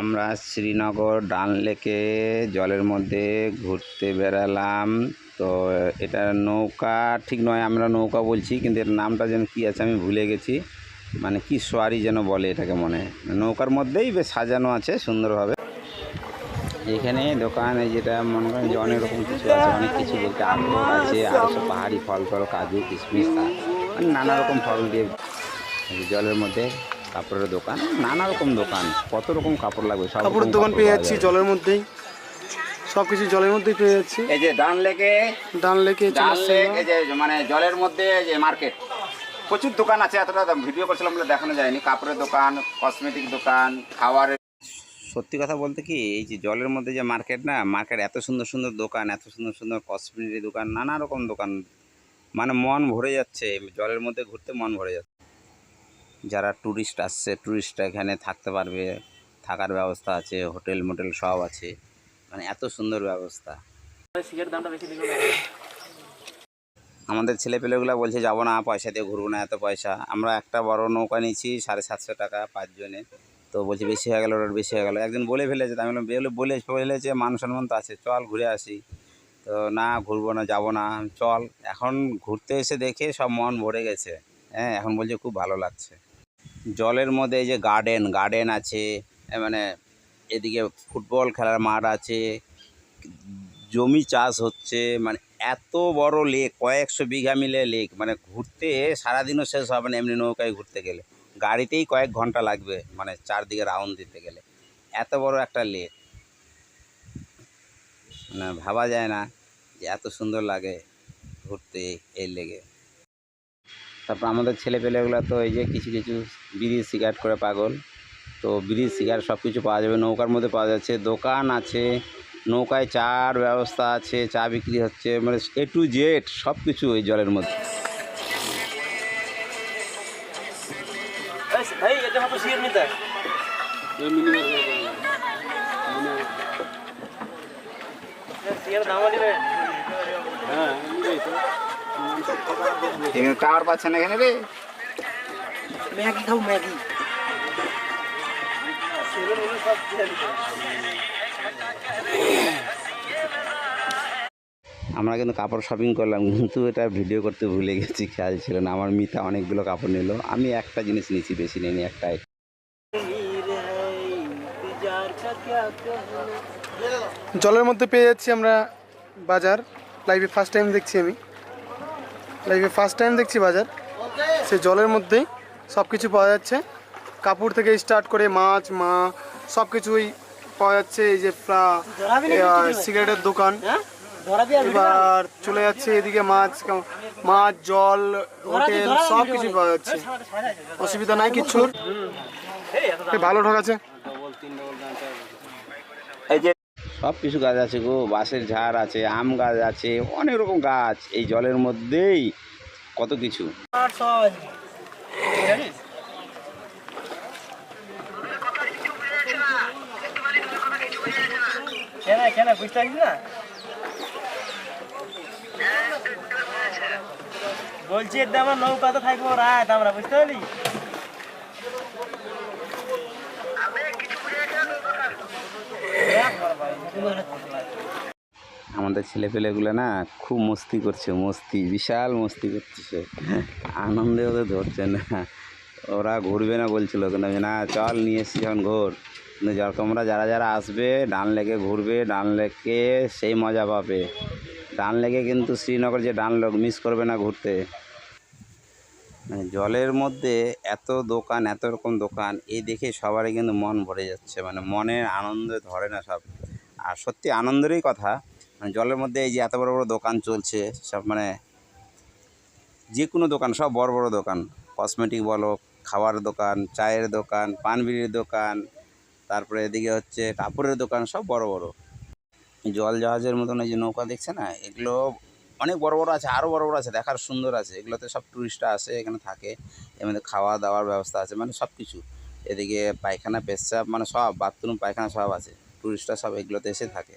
আমরা শ্রীনগর ডান লেকে জলের মধ্যে ঘুরতে বেড়ালাম। তো এটা নৌকা, ঠিক নয় আমরা নৌকা বলছি, কিন্তু এর নামটা যেন কী আছে আমি ভুলে গেছি। মানে কি সোয়ারি যেন বলে এটাকে মনে নৌকার মধ্যেই বেশ সাজানো আছে, সুন্দরভাবে। এখানে দোকান যেটা মনে করেন যে অনেক রকম কিছু আছে, অনেক কিছু বলতে আখরোট আছে। আর সব পাহাড়ি ফল ফল কাজু, কিশমিশ মানে নানা রকম ফল দিয়ে জলের মধ্যে কাপড়ের দোকান নানা রকম দোকান কত রকম কাপড় লাগবে সব কাপড়ের দোকান পেয়ে যাচ্ছি জলের মধ্যেই। সব কিছু জলের মধ্যেই পেয়ে যাচ্ছি। এই যে ডান লেকে ডান লেকে ডান লেক এই যে মানে জলের মধ্যে যে মার্কেট। প্রচুর দোকান আছে এতটা ভিডিও করছিলাম বলে দেখানো যায়নি। কাপড়ের দোকান কসমেটিক দোকান খাবারের সত্যি কথা বলতে কি এই যে জলের মধ্যে যে মার্কেট না মার্কেট এত সুন্দর সুন্দর দোকান এত সুন্দর সুন্দর কসমেটিক দোকান নানা রকম দোকান। মানে মন ভরে যাচ্ছে জলের মধ্যে ঘুরতে মন ভরে যাচ্ছে। যারা ট্যুরিস্ট আসছে ট্যুরিস্টরা এখানে থাকতে পারবে, থাকার ব্যবস্থা আছে হোটেল মোটেল সব আছে। মানে এত সুন্দর ব্যবস্থা। আমাদের ছেলেপেলেগুলো বলছে, যাব না, পয়সা দিয়ে ঘুরবো না, এত পয়সা। আমরা একটা বড় নৌকা নিয়েছি, সাড়ে সাতশো টাকা পাঁচজনে তো বলছে, বেশি হয়ে গেলো ওর বেশি হয়ে গেলো। একদিন বলে ফেলেছে আমি বললাম, বলে ফেলেছে, মান সম্মান আছে, চল ঘুরে আসি। তো, না, ঘুরবো না, যাব না, চল। এখন ঘুরতে এসে দেখে সব মন ভরে গেছে। হ্যাঁ এখন বলছে, খুব ভালো লাগছে। জলের মধ্যে এই যে গার্ডেন গার্ডেন আছে মানে এদিকে ফুটবল খেলার মাঠ আছে, জমি চাষ হচ্ছে মানে এত বড় লেক কয়েকশো বিঘা মিলে লেক মানে ঘুরতে সারাদিনও শেষ হবে না, এমনি নৌকায় ঘুরতে গেলে। গাড়িতেই কয়েক ঘণ্টা লাগবে মানে চারদিকে রাউন্ড দিতে গেলে। এত বড় একটা লেক মানে ভাবা যায় না যে এত সুন্দর লাগে ঘুরতে এই লেগে তারপর আমাদের ছেলেপেলেগুলো তো এই যে কিছু কিছু বিড়ি সিগারেট করে পাগল। তো বিড়ি সিগারেট সব কিছু পাওয়া যাবে নৌকার মধ্যে পাওয়া যাচ্ছে। দোকান আছে নৌকায় চার ব্যবস্থা আছে চা বিক্রি হচ্ছে মানে এ টু জেড সব কিছু এই জলের মধ্যে টাওয়ার পাচ্ছে এখানে রে? ম্যাগি খাও ম্যাগি আমরা কিন্তু কাপড় শপিং করলাম কিন্তু এটা ভিডিও করতে ভুলে গেছি খেয়াল ছিল না। আমার মিতা অনেকগুলো কাপড় নিল। আমি একটা জিনিস নিয়েছি বেশি নিইনি একটাই। জলের মধ্যে পেয়ে যাচ্ছি আমরা বাজার। লাইভে ফার্স্ট টাইম দেখছি আমি। লাইভে ফার্স্ট টাইম দেখছি বাজার। সে জলের মধ্যেই সব কিছু পাওয়া যাচ্ছে। কাপড় থেকে স্টার্ট করে মাছ মা সব কিছুই পাওয়া যাচ্ছে। এই যে সিগারেটের দোকান। এবার চলে যাচ্ছে এদিকে মাছ মাছ জল হোটেল সব কিছু পাওয়া যাচ্ছে। অসুবিধা নাই কিচ্ছু ভালো ঠকাচ্ছে এই যে সব কিছু গাছ আছে গো। বাঁশের ঝাড় আছে আম গাছ আছে অনেক রকম গাছ। এই জলের মধ্যেই কত কিছু। কেন কেন, বুঝতে পারছিস না? বলছি থাকব রাত, আমরা বুঝতে পারলি? আমাদের ছেলেপেলেগুলো না খুব মস্তি করছে, মস্তি, বিশাল মস্তি করছে আনন্দে ওদের ধরছে না। ওরা ঘুরবে না বলছিল কিন্তু না, চল নিয়ে এসছি যখন ঘোর। যা- তোমরা যারা যারা আসবে, ডান লেকে ঘুরবে, ডান লেকে সেই মজা পাবে। ডান লেকে কিন্তু শ্রীনগর যে ডান লেক মিস করবে না ঘুরতে। মানে জলের মধ্যে এত দোকান, এত রকম দোকান, এই দেখে সবারই কিন্তু মন ভরে যাচ্ছে। মানে মনের আনন্দ ধরে না সব। আর সত্যি আনন্দেরই কথা মানে জলের মধ্যে এই যে এত বড় বড় দোকান চলছে, সব মানে যে কোনো দোকান, সব বড় বড় দোকান। কসমেটিক বলো খাবার দোকান, চায়ের দোকান, পান বিড়ির দোকান তারপরে এদিকে হচ্ছে কাপড়ের দোকান, সব বড় বড়। জল জাহাজের মতন এই যে নৌকা দেখছে না, এগুলো অনেক বড় বড় আছে আরও বড় বড় আছে, দেখার সুন্দর আছে। এগুলোতে সব টুরিস্টরা আসে, এখানে থাকে। এর মধ্যে খাওয়া দাওয়ার ব্যবস্থা আছে মানে সব কিছু এদিকে পায়খানা, পেশাব মানে সব বাথরুম পায়খানা সব আছে। টুরিস্টরা সব এগুলোতে এসে থাকে।